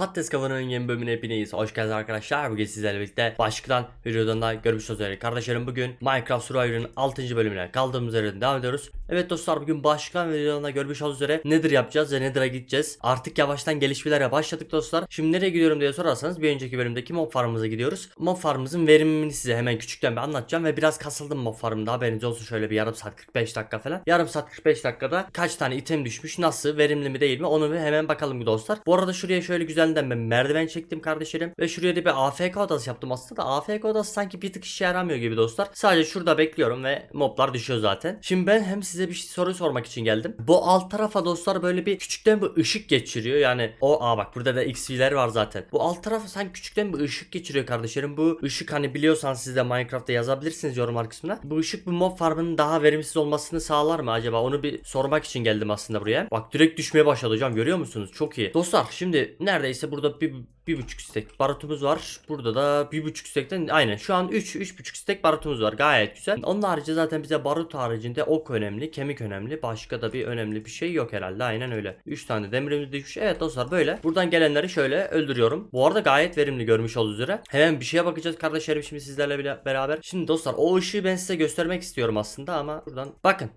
Patates kavanının yeni bölümüne hepiniz hoş geldiniz arkadaşlar. Bugün sizlerle birlikte başlıktan videodan da görmüş üzere kardeşlerim bugün Minecraft Survivor'ın 6. bölümüne kaldığımız yerden devam ediyoruz. Evet dostlar bugün başlıktan videodan da görmüş olduğunuz üzere Nether yapacağız ve Nether'a gideceğiz. Artık yavaştan gelişmelere başladık dostlar. Şimdi nereye gidiyorum diye sorarsanız bir önceki bölümdeki mob farmımıza gidiyoruz. Mob farmımızın verimini size hemen küçükten bir anlatacağım ve biraz kasıldım mob farmında haberiniz olsun şöyle bir yarım saat 45 dakika falan. Yarım saat 45 dakikada kaç tane item düşmüş nasıl verimli mi değil mi onu bir hemen bakalım dostlar. Bu arada şuraya şöyle güzelden ben merdiven çektim kardeşlerim ve şuraya da bir AFK odası yaptım aslında da AFK odası sanki bir tık işe yaramıyor gibi dostlar. Sadece şurada bekliyorum ve moblar düşüyor zaten. Şimdi ben hem size bir soru sormak için geldim. Bu alt tarafa dostlar böyle bir küçükten bir ışık geçiriyor. Yani o aa bak burada da XV'ler var zaten. Bu alt tarafa sanki küçükten bir ışık geçiriyor kardeşlerim. Bu ışık hani biliyorsanız siz de Minecraft'ta yazabilirsiniz yorumlar kısmına. Bu ışık bu mob farmının daha verimsiz olmasını sağlar mı acaba? Onu bir sormak için geldim aslında buraya. Bak direkt düşmeye başladı hocam görüyor musunuz? Çok iyi. Dostlar şimdi neredeyse burada bir, bir buçuk stek barutumuz var. Burada da bir buçuk stekten aynen şu an 3 üç, buçuk stek barutumuz var. Gayet güzel. Onun harici zaten bize barut haricinde ok önemli, kemik önemli. Başka da bir önemli bir şey yok herhalde. Aynen öyle. 3 tane demirimiz düşmüş. Evet dostlar böyle. Buradan gelenleri şöyle öldürüyorum. Bu arada gayet verimli görmüş olduğunuz üzere. Hemen bir şeye bakacağız kardeşlerim şimdi sizlerle bile- beraber. Şimdi dostlar o ışığı ben size göstermek istiyorum aslında ama buradan bakın.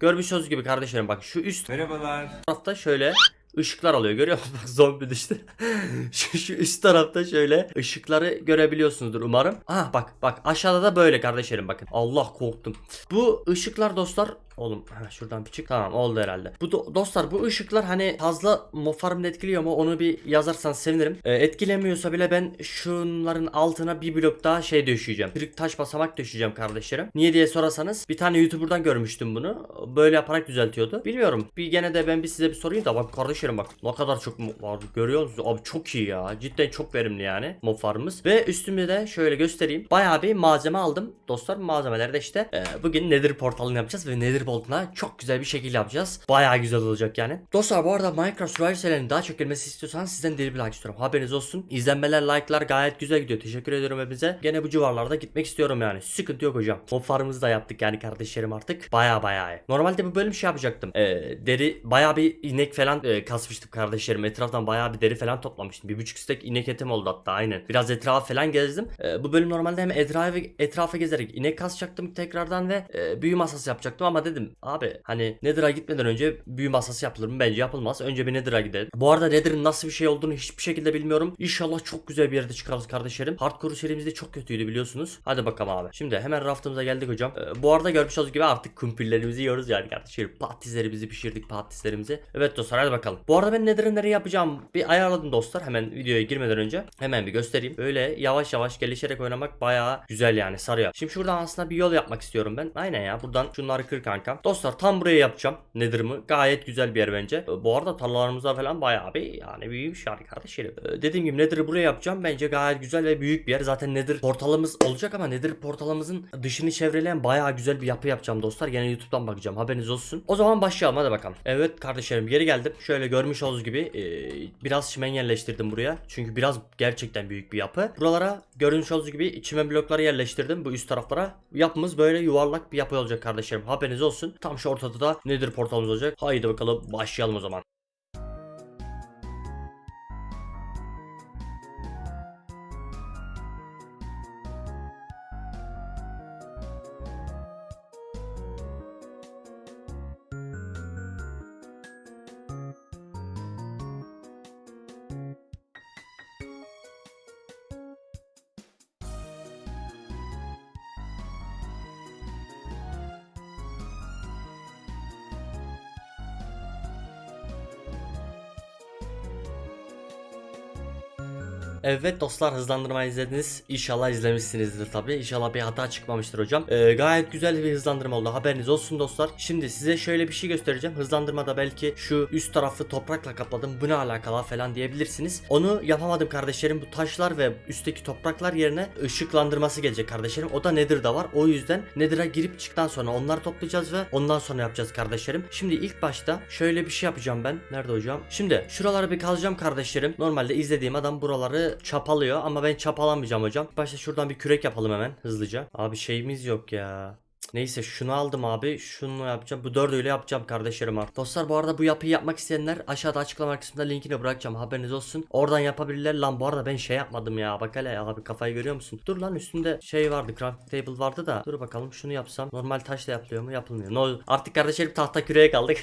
Görmüş olduğunuz gibi kardeşlerim bak şu üst Merhabalar. tarafta şöyle ışıklar alıyor görüyor musunuz? Bak zombi düştü. şu, şu üst tarafta şöyle ışıkları görebiliyorsunuzdur umarım. Ah bak bak aşağıda da böyle kardeşlerim bakın. Allah korktum. Bu ışıklar dostlar Oğlum ha, şuradan bir çık. Tamam oldu herhalde. Bu do- dostlar bu ışıklar hani fazla mofarımda etkiliyor mu onu bir yazarsan sevinirim. Ee, etkilemiyorsa bile ben şunların altına bir blok daha şey döşeyeceğim. Kırık taş basamak döşeyeceğim kardeşlerim. Niye diye sorarsanız bir tane YouTuber'dan görmüştüm bunu. Böyle yaparak düzeltiyordu. Bilmiyorum. Bir gene de ben bir size bir sorayım da bak kardeşlerim bak ne kadar çok var görüyor musunuz? Abi çok iyi ya. Cidden çok verimli yani mob. Ve üstümde de şöyle göstereyim. Bayağı bir malzeme aldım. Dostlar malzemeler de işte e, bugün Nether portalını yapacağız ve Nether boltuna çok güzel bir şekilde yapacağız. Bayağı güzel olacak yani. Dostlar bu arada Minecraft Survival serilerinin daha çok gelmesi istiyorsanız sizden deli bir like istiyorum. Haberiniz olsun. İzlenmeler, like'lar gayet güzel gidiyor. Teşekkür ediyorum hepinize. Gene bu civarlarda gitmek istiyorum yani. Sıkıntı yok hocam. Mob farmımızı da yaptık yani kardeşlerim artık. Baya baya. Normalde bu bölüm şey yapacaktım. Ee, deri baya bir inek falan e, kasmıştım kardeşlerim. Etraftan baya bir deri falan toplamıştım. Bir buçuk stek inek etim oldu hatta aynen. Biraz etrafa falan gezdim. Ee, bu bölüm normalde hem etrafı, etrafa gezerek inek kasacaktım tekrardan ve e, büyü masası yapacaktım ama dedim abi hani Nether'a gitmeden önce büyü masası yapılır mı? Bence yapılmaz. Önce bir Nether'a gidelim. Bu arada Nether'ın nasıl bir şey olduğunu hiçbir şekilde bilmiyorum. İnşallah çok güzel bir yerde çıkarız kardeşlerim. Hardcore serimizde çok kötüydü biliyorsunuz. Hadi bakalım abi. Şimdi hemen raftımıza geldik hocam. Ee, bu arada görmüş olduğunuz gibi artık kumpirlerimizi yiyoruz yani kardeşlerim. Patateslerimizi pişirdik patateslerimizi. Evet dostlar hadi bakalım. Bu arada ben Nether'ın nereye yapacağım bir ayarladım dostlar. Hemen videoya girmeden önce. Hemen bir göstereyim. Böyle yavaş yavaş gelişerek oynamak bayağı güzel yani sarıyor. Şimdi şuradan aslında bir yol yapmak istiyorum ben. Aynen ya buradan şunları kır kanka. Dostlar tam buraya yapacağım. Nether'ımı. Gayet güzel bir yer bence. Ee, Bu arada tarlalarımızda falan bayağı bir yani büyümüş yani kardeşlerim. Ee, Dediğim gibi Nether'ı buraya yapacağım. Bence gayet güzel ve büyük bir yer. Zaten Nether portalımız olacak ama Nether portalımızın dışını çevreleyen bayağı güzel bir yapı yapacağım dostlar. Gene YouTube'dan bakacağım. Haberiniz olsun. O zaman başlayalım hadi bakalım. Evet kardeşlerim geri geldim. Şöyle görmüş olduğunuz gibi e, biraz çimen yerleştirdim buraya. Çünkü biraz gerçekten büyük bir yapı. Buralara görmüş olduğunuz gibi çimen blokları yerleştirdim bu üst taraflara. Yapımız böyle yuvarlak bir yapı olacak kardeşlerim. Haberiniz olsun. Tam şu ortada da Nether portalımız olacak. Haydi bakalım başlayalım o zaman. Evet dostlar hızlandırma izlediniz. İnşallah izlemişsinizdir tabi. İnşallah bir hata çıkmamıştır hocam. Ee, gayet güzel bir hızlandırma oldu. Haberiniz olsun dostlar. Şimdi size şöyle bir şey göstereceğim. Hızlandırmada belki şu üst tarafı toprakla kapladım. Bu ne alakalı falan diyebilirsiniz. Onu yapamadım kardeşlerim. Bu taşlar ve üstteki topraklar yerine ışıklandırması gelecek kardeşlerim. O da Nether'da var. O yüzden Nether'a girip çıktıktan sonra onları toplayacağız ve ondan sonra yapacağız kardeşlerim. Şimdi ilk başta şöyle bir şey yapacağım ben. Nerede hocam? Şimdi şuraları bir kazacağım kardeşlerim. Normalde izlediğim adam buraları çapalıyor ama ben çapalamayacağım hocam. Başta şuradan bir kürek yapalım hemen hızlıca. Abi şeyimiz yok ya. Neyse şunu aldım abi. Şunu yapacağım. Bu dördüyle yapacağım kardeşlerim artık. Dostlar bu arada bu yapıyı yapmak isteyenler aşağıda açıklama kısmında linkini bırakacağım. Haberiniz olsun. Oradan yapabilirler. Lan bu arada ben şey yapmadım ya. Bak hele abi kafayı görüyor musun? Dur lan üstünde şey vardı. Craft table vardı da. Dur bakalım şunu yapsam. Normal taşla yapılıyor mu? Yapılmıyor. Ne oldu? Artık kardeşlerim tahta küreye kaldık.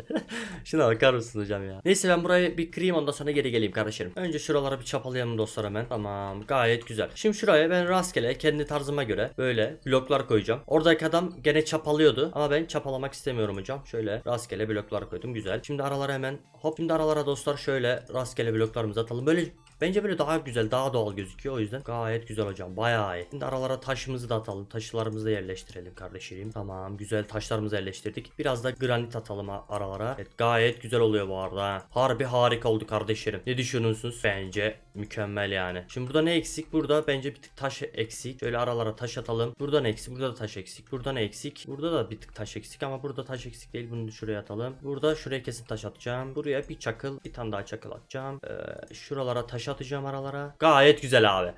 Şuna bakar mısın hocam ya? Neyse ben burayı bir kırayım ondan sonra geri geleyim kardeşlerim. Önce şuralara bir çapalayalım dostlar hemen. Tamam gayet güzel. Şimdi şuraya ben rastgele kendi tarzıma göre böyle bloklar koyacağım. Oradaki adam gene çapalıyordu ama ben çapalamak istemiyorum hocam. Şöyle rastgele bloklar koydum güzel. Şimdi aralara hemen hop şimdi aralara dostlar şöyle rastgele bloklarımızı atalım. Böyle Bence böyle daha güzel, daha doğal gözüküyor. O yüzden gayet güzel hocam. Bayağı iyi. Şimdi aralara taşımızı da atalım. Taşlarımızı da yerleştirelim kardeşlerim. Tamam, güzel taşlarımızı yerleştirdik. Biraz da granit atalım aralara. Evet, gayet güzel oluyor bu arada. ha. Harbi harika oldu kardeşlerim. Ne düşünüyorsunuz? Bence mükemmel yani. Şimdi burada ne eksik? Burada bence bir tık taş eksik. Şöyle aralara taş atalım. Burada ne eksik? Burada da taş eksik. Burada ne eksik? Burada da bir tık taş eksik ama burada taş eksik değil. Bunu şuraya atalım. Burada şuraya kesin taş atacağım. Buraya bir çakıl, bir tane daha çakıl atacağım. Ee, şuralara taş atacağım aralara. Gayet güzel abi.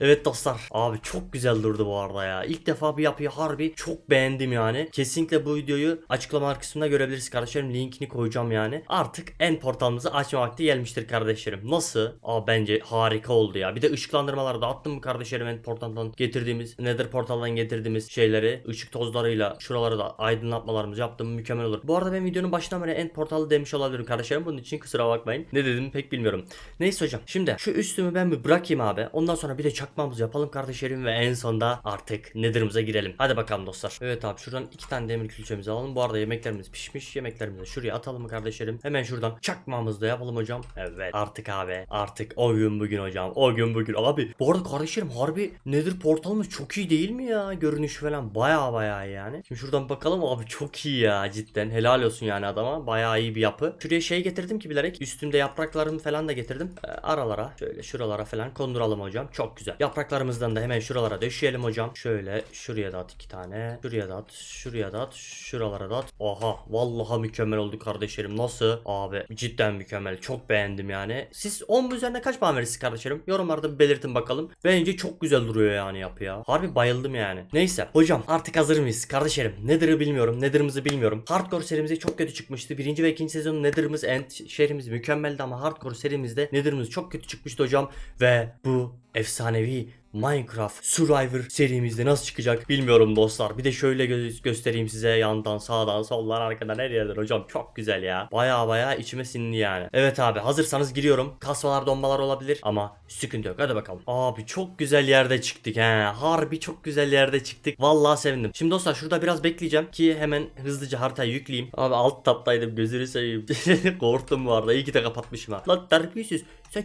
Evet dostlar. Abi çok güzel durdu bu arada ya. İlk defa bir yapıyı harbi çok beğendim yani. Kesinlikle bu videoyu açıklama kısmında görebilirsiniz kardeşlerim. Linkini koyacağım yani. Artık en portalımızı açma vakti gelmiştir kardeşlerim. Nasıl? Aa bence harika oldu ya. Bir de ışıklandırmaları da attım mı kardeşlerim en portaldan getirdiğimiz Nether portaldan getirdiğimiz şeyleri ışık tozlarıyla şuraları da aydınlatmalarımızı yaptım mükemmel olur. Bu arada ben videonun başından beri en portalı demiş olabilirim kardeşlerim. Bunun için kusura bakmayın. Ne dedim pek bilmiyorum. Neyse hocam. Şimdi şu üstümü ben bir bırakayım abi. Ondan sonra bir de çakmamızı yapalım kardeşlerim ve en sonda artık Nether'ımıza girelim. Hadi bakalım dostlar. Evet abi şuradan iki tane demir külçemizi alalım. Bu arada yemeklerimiz pişmiş. Yemeklerimizi şuraya atalım mı kardeşlerim? Hemen şuradan çakmamızı da yapalım hocam. Evet artık abi. Artık o gün bugün hocam. O gün bugün. Abi bu arada kardeşlerim harbi Nether portalımız çok iyi değil mi ya? Görünüş falan baya baya yani. Şimdi şuradan bakalım abi çok iyi ya cidden. Helal olsun yani adama. Baya iyi bir yapı. Şuraya şey getirdim ki bilerek. Üstümde yapraklarımı falan da getirdim. Ee, aralara şöyle şuralara falan konduralım hocam. Çok güzel. Yapraklarımızdan da hemen şuralara döşeyelim hocam. Şöyle şuraya da at iki tane. Şuraya da at. Şuraya da at. Şuralara da at. Oha. Vallahi mükemmel oldu kardeşlerim. Nasıl? Abi cidden mükemmel. Çok beğendim yani. Siz 10 üzerine kaç puan verirsiniz kardeşlerim? Yorumlarda belirtin bakalım. Bence çok güzel duruyor yani yapı ya. Harbi bayıldım yani. Neyse. Hocam artık hazır mıyız kardeşlerim? Nether'ı bilmiyorum. Nether'ımızı bilmiyorum. Hardcore serimize çok kötü çıkmıştı. Birinci ve ikinci sezonun Nether'ımız End şehrimiz mükemmeldi ama Hardcore serimizde Nether'ımız çok kötü çıkmıştı hocam. Ve bu efsanevi Minecraft Survivor serimizde nasıl çıkacak bilmiyorum dostlar. Bir de şöyle gö- göstereyim size yandan sağdan soldan arkadan her yerden hocam çok güzel ya. Baya baya içime sindi yani. Evet abi hazırsanız giriyorum. Kasmalar donmalar olabilir ama sıkıntı yok hadi bakalım. Abi çok güzel yerde çıktık he. Harbi çok güzel yerde çıktık. Vallahi sevindim. Şimdi dostlar şurada biraz bekleyeceğim ki hemen hızlıca haritayı yükleyeyim. Abi alt taptaydım gözünü seveyim. Korktum bu arada. İyi ki de kapatmışım ha. Lan terbiyesiz. Sen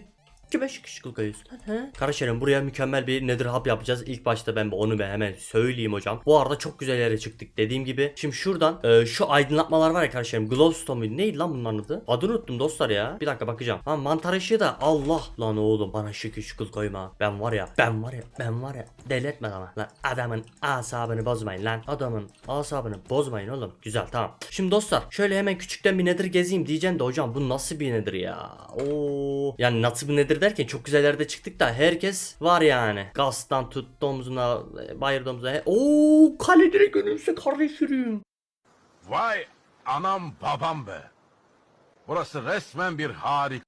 Kime şıkışıklık ayıyorsun? Kardeşlerim buraya mükemmel bir Nether Hub yapacağız. İlk başta ben onu ben hemen söyleyeyim hocam. Bu arada çok güzel yere çıktık dediğim gibi. Şimdi şuradan e, şu aydınlatmalar var ya kardeşlerim. Glowstone muydu? Neydi lan bunların adı? Adını unuttum dostlar ya. Bir dakika bakacağım. Ha mantar ışığı da Allah lan oğlum bana şıkı şıkıl koyma. Ben var ya ben var ya ben var ya deletme ama lan adamın asabını bozmayın lan. Adamın asabını bozmayın oğlum. Güzel tamam. Şimdi dostlar şöyle hemen küçükten bir Nether gezeyim diyeceğim de hocam bu nasıl bir Nether ya? Oo. Yani nasıl bir Derken çok güzel yerde çıktık da herkes var yani. Gas'tan tut domzuna, bayır domzuna. He- Oo kale direkt önümüzde kardeşlerim. Vay anam babam be. Burası resmen bir harika.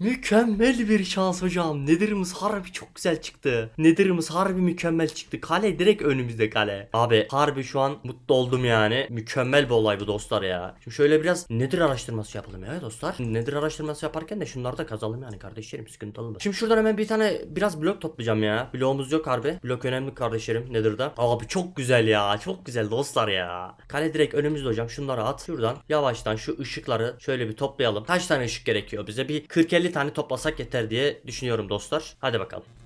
Mükemmel bir şans hocam. Nedirimiz harbi çok güzel çıktı. Nedirimiz harbi mükemmel çıktı. Kale direkt önümüzde kale. Abi harbi şu an mutlu oldum yani. Mükemmel bir olay bu dostlar ya. Şimdi şöyle biraz nedir araştırması yapalım ya dostlar. Nedir araştırması yaparken de şunları da kazalım yani kardeşlerim sıkıntı olmasın. Şimdi şuradan hemen bir tane biraz blok toplayacağım ya. Bloğumuz yok harbi. Blok önemli kardeşlerim Nedir'da. Abi çok güzel ya. Çok güzel dostlar ya. Kale direkt önümüzde hocam. Şunları at. Şuradan yavaştan şu ışıkları şöyle bir toplayalım. Kaç tane ışık gerekiyor bize? Bir 40-50 tane toplasak yeter diye düşünüyorum dostlar. Hadi bakalım.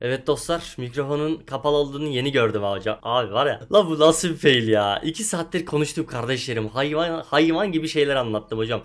Evet dostlar mikrofonun kapalı olduğunu yeni gördüm hocam. Abi var ya la bu nasıl bir fail ya. 2 saattir konuştuk kardeşlerim. Hayvan hayvan gibi şeyler anlattım hocam.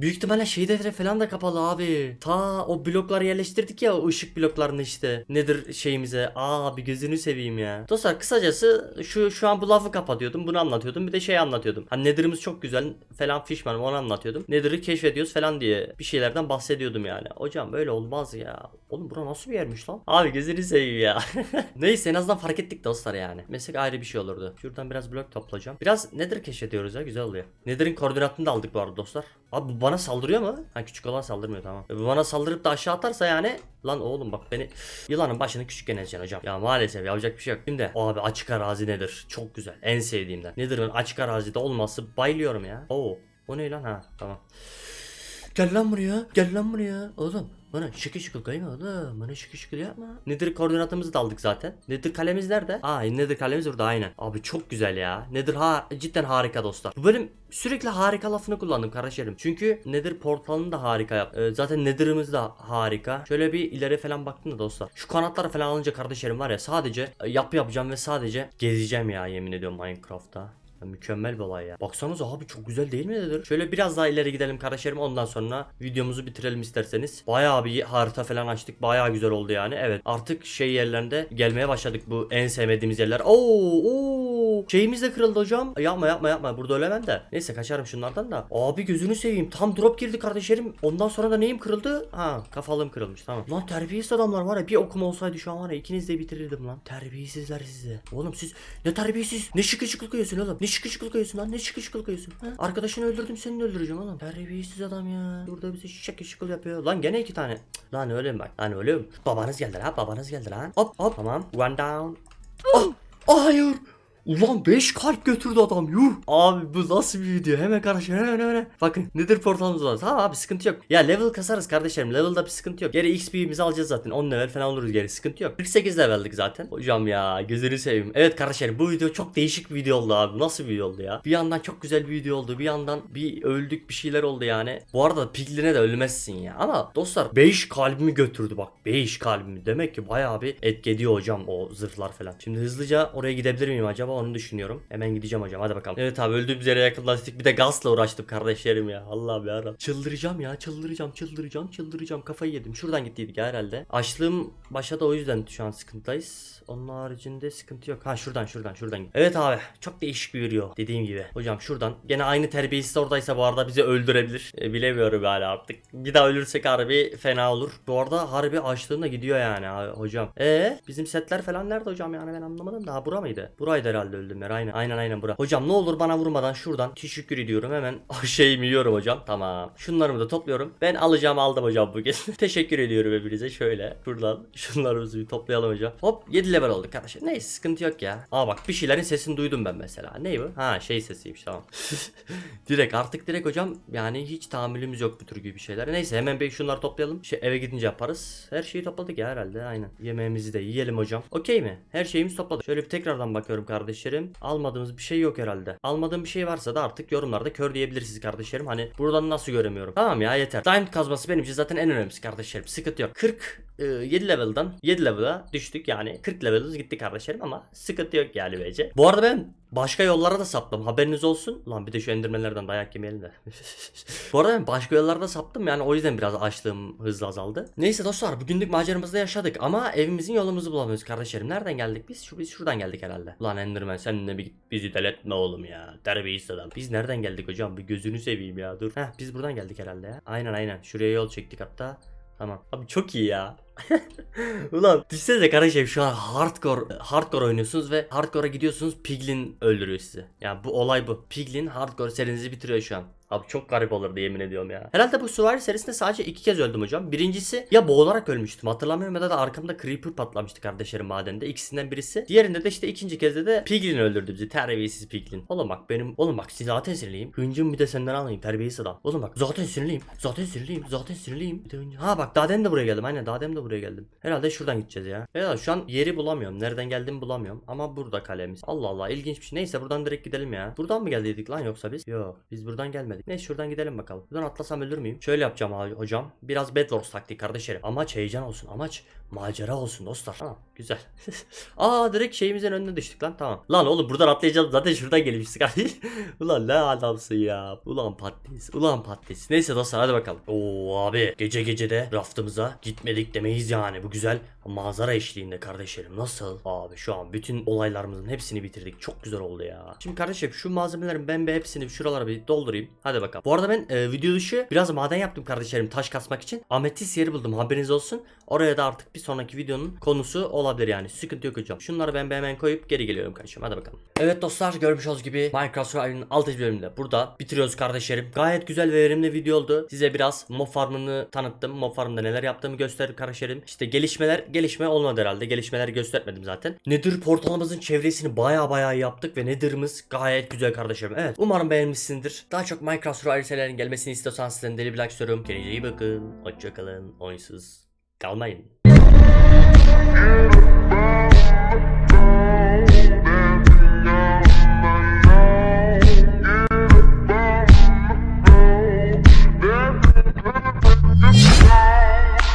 Büyük ihtimalle şeyde falan da kapalı abi. Ta o blokları yerleştirdik ya o ışık bloklarını işte. Nedir şeyimize? Abi gözünü seveyim ya. Dostlar kısacası şu şu an bu lafı kapatıyordum. Bunu anlatıyordum. Bir de şey anlatıyordum. Hani Nether'ımız çok güzel falan fişman onu anlatıyordum. Nether'ı keşfediyoruz falan diye bir şeylerden bahsediyordum yani. Hocam böyle olmaz ya. Oğlum bura nasıl bir yermiş lan? Abi gözünü seveyim ya. Neyse en azından fark ettik dostlar yani. Mesela ayrı bir şey olurdu. Şuradan biraz blok toplayacağım. Biraz Nether keşfediyoruz ya güzel oluyor. Nether'ın koordinatını da aldık bu arada dostlar. Abi bu bana saldırıyor mu? Ha küçük olan saldırmıyor tamam. E, Bu bana saldırıp da aşağı atarsa yani Lan oğlum bak beni yılanın başını küçükken ezeceksin hocam. Ya maalesef yapacak bir şey yok. Şimdi abi açık arazi nedir? Çok güzel. En sevdiğimden. Nether'ın açık arazide olması bayılıyorum ya. Oo. O ne lan ha? Tamam. Gel lan buraya. Gel lan buraya. Oğlum bana şıkı şıkı kayma oğlum. Bana şıkı şıkı yapma. Nedir koordinatımızı da aldık zaten. Nedir kalemiz nerede? Aa nedir kalemiz burada aynen. Abi çok güzel ya. Nedir ha cidden harika dostlar. Bu bölüm sürekli harika lafını kullandım kardeşlerim. Çünkü nedir portalını da harika yap. Ee, zaten nedirimiz de harika. Şöyle bir ileri falan baktım da dostlar. Şu kanatları falan alınca kardeşlerim var ya sadece e, yapı yapacağım ve sadece gezeceğim ya yemin ediyorum Minecraft'ta. Ya mükemmel bir olay ya. Baksanıza abi çok güzel değil mi nedir? Şöyle biraz daha ileri gidelim kardeşlerim ondan sonra videomuzu bitirelim isterseniz. Bayağı bir harita falan açtık. Bayağı güzel oldu yani. Evet artık şey yerlerinde gelmeye başladık bu en sevmediğimiz yerler. Oo, oo. Şeyimiz de kırıldı hocam. Yapma yapma yapma burada ölemem de. Neyse kaçarım şunlardan da. Abi gözünü seveyim. Tam drop girdi kardeşlerim. Ondan sonra da neyim kırıldı? Ha kafalığım kırılmış tamam. Lan terbiyesiz adamlar var ya bir okuma olsaydı şu an var ya ikiniz de bitirirdim lan. Terbiyesizler sizi. Oğlum siz ne terbiyesiz ne şıkı şıkılık yiyorsun oğlum. Ne şıkı şıkılık yiyorsun lan ne şıkı şıkılık yiyorsun. Ha? Arkadaşını öldürdüm seni de öldüreceğim oğlum. Terbiyesiz adam ya. Burada bize şıkı şıkıl yapıyor. Lan gene iki tane. Cık, Lan ölüm bak. Lan ölüm. Babanız geldi lan babanız geldi lan. Hop hop tamam. One down. Ah, ah, hayır. Ulan 5 kalp götürdü adam yuh. Abi bu nasıl bir video hemen kardeşim hemen hemen. Bakın nedir portalımız var. Tamam abi sıkıntı yok. Ya level kasarız kardeşlerim level'da bir sıkıntı yok. Geri XP'mizi alacağız zaten 10 level falan oluruz geri sıkıntı yok. 48 leveldik zaten. Hocam ya gözünü seveyim. Evet kardeşlerim bu video çok değişik bir video oldu abi. Nasıl bir video oldu ya? Bir yandan çok güzel bir video oldu. Bir yandan bir öldük bir şeyler oldu yani. Bu arada pigline de ölmezsin ya. Ama dostlar 5 kalbimi götürdü bak. 5 kalbimi. Demek ki bayağı bir etki ediyor hocam o zırhlar falan. Şimdi hızlıca oraya gidebilir miyim acaba onu düşünüyorum. Hemen gideceğim hocam hadi bakalım. Evet abi öldüğümüz yere yakınlaştık. Bir de gazla uğraştım kardeşlerim ya. Allah'ım ya. Çıldıracağım ya çıldıracağım çıldıracağım çıldıracağım. Kafayı yedim. Şuradan gittiydik ya herhalde. Açlığım başa da o yüzden şu an sıkıntıdayız. Onun haricinde sıkıntı yok. Ha şuradan şuradan şuradan. Evet abi çok değişik bir video. Dediğim gibi. Hocam şuradan. Gene aynı terbiyesiz oradaysa bu arada bizi öldürebilir. E, bilemiyorum yani artık. Bir daha ölürsek harbi fena olur. Bu arada harbi açlığım gidiyor yani abi, hocam. E bizim setler falan nerede hocam yani ben anlamadım. Daha bura mıydı? Buraydı herhalde öldüm yer. Aynen aynen aynen bura. Hocam ne olur bana vurmadan şuradan teşekkür ediyorum. Hemen şeyimi yiyorum hocam. Tamam. Şunlarımı da topluyorum. Ben alacağım aldım hocam bugün. teşekkür ediyorum hepinize. Şöyle şuradan şunlarımızı bir toplayalım hocam. Hop 7 level olduk arkadaşlar. Neyse sıkıntı yok ya. Aa bak bir şeylerin sesini duydum ben mesela. Ne bu? Ha şey sesiymiş tamam. direkt artık direkt hocam yani hiç tahammülümüz yok bu tür gibi şeyler. Neyse hemen bir şunları toplayalım. Şey eve gidince yaparız. Her şeyi topladık ya herhalde aynen. Yemeğimizi de yiyelim hocam. Okey mi? Her şeyimiz topladık. Şöyle bir tekrardan bakıyorum kardeşlerim. Almadığımız bir şey yok herhalde. Almadığım bir şey varsa da artık yorumlarda kör diyebilirsiniz kardeşlerim. Hani buradan nasıl göremiyorum. Tamam ya yeter. Diamond kazması benim için zaten en önemlisi kardeşlerim. Sıkıntı yok. 40 e, 7 level'dan 7 level'a düştük yani 40 level'ız gitti kardeşlerim ama sıkıntı yok yani bence. Bu arada ben başka yollara da saptım haberiniz olsun. Lan bir de şu endirmelerden dayak yemeyelim de. Bu arada ben başka yollarda saptım yani o yüzden biraz açlığım hızla azaldı. Neyse dostlar bugünlük maceramızda yaşadık ama evimizin yolumuzu bulamıyoruz kardeşlerim. Nereden geldik biz? Şu, biz şuradan geldik herhalde. Lan Enderman sen de bir bizi deletme oğlum ya. Terbiyesiz adam. Biz nereden geldik hocam? Bir gözünü seveyim ya dur. Heh biz buradan geldik herhalde ya. Aynen aynen. Şuraya yol çektik hatta. Tamam. Abi çok iyi ya. Ulan düşünsenize kardeşim şu an hardcore hardcore oynuyorsunuz ve hardcore'a gidiyorsunuz Piglin öldürüyor sizi. Yani bu olay bu. Piglin hardcore serinizi bitiriyor şu an. Abi çok garip olurdu yemin ediyorum ya. Herhalde bu Survivor serisinde sadece iki kez öldüm hocam. Birincisi ya boğularak ölmüştüm hatırlamıyorum ya da, da arkamda Creeper patlamıştı kardeşlerim madende. İkisinden birisi. Diğerinde de işte ikinci kez de, Piglin öldürdü bizi. Terbiyesiz Piglin. Oğlum bak benim oğlum bak zaten sinirliyim. Hıncım bir de senden alayım terbiyesiz adam. Oğlum bak zaten sinirliyim. Zaten sinirliyim. Zaten sinirliyim. Ha bak daha demin de buraya geldim. Aynen daha demin de buraya geldim. Herhalde şuradan gideceğiz ya. Ya şu an yeri bulamıyorum. Nereden geldiğimi bulamıyorum. Ama burada kalemiz. Allah Allah ilginç bir şey. Neyse buradan direkt gidelim ya. Buradan mı geldiydik lan yoksa biz? Yok biz buradan gelmedik. Neyse şuradan gidelim bakalım. Buradan atlasam ölür müyüm? Şöyle yapacağım abi hocam. Biraz Bedwars taktiği kardeşlerim. Amaç heyecan olsun. Amaç macera olsun dostlar. Tamam güzel. Aa direkt şeyimizin önüne düştük lan tamam. Lan oğlum buradan atlayacağız zaten şuradan gelmiştik kardeş. Ulan ne adamsın ya. Ulan patates. Ulan patates. Neyse dostlar hadi bakalım. Oo abi gece gece de raftımıza gitmedik demeyiz yani. Bu güzel manzara eşliğinde kardeşlerim. Nasıl? Abi şu an bütün olaylarımızın hepsini bitirdik. Çok güzel oldu ya. Şimdi kardeşim şu malzemelerin ben bir hepsini şuralara bir doldurayım. Hadi bakalım. Bu arada ben e, video dışı biraz maden yaptım kardeşlerim taş kasmak için. Ametis yeri buldum haberiniz olsun. Oraya da artık bir sonraki videonun konusu olabilir yani. Sıkıntı yok hocam. Şunları ben hemen koyup geri geliyorum kardeşim. Hadi bakalım. Evet dostlar görmüş olduğunuz gibi Minecraft Survival'ın 6. bölümünde burada bitiriyoruz kardeşlerim. Gayet güzel ve verimli video oldu. Size biraz mob farmını tanıttım. Mob farmında neler yaptığımı gösterdim kardeşlerim. İşte gelişmeler gelişme olmadı herhalde. Gelişmeleri göstermedim zaten. Nether portalımızın çevresini baya baya yaptık ve Nether'ımız gayet güzel kardeşlerim. Evet umarım beğenmişsinizdir. Daha çok Minecraft Survival serilerinin gelmesini istiyorsanız sizden deli bir like istiyorum. Kendinize iyi bakın. Hoşçakalın. Oyunsuz kalmayın.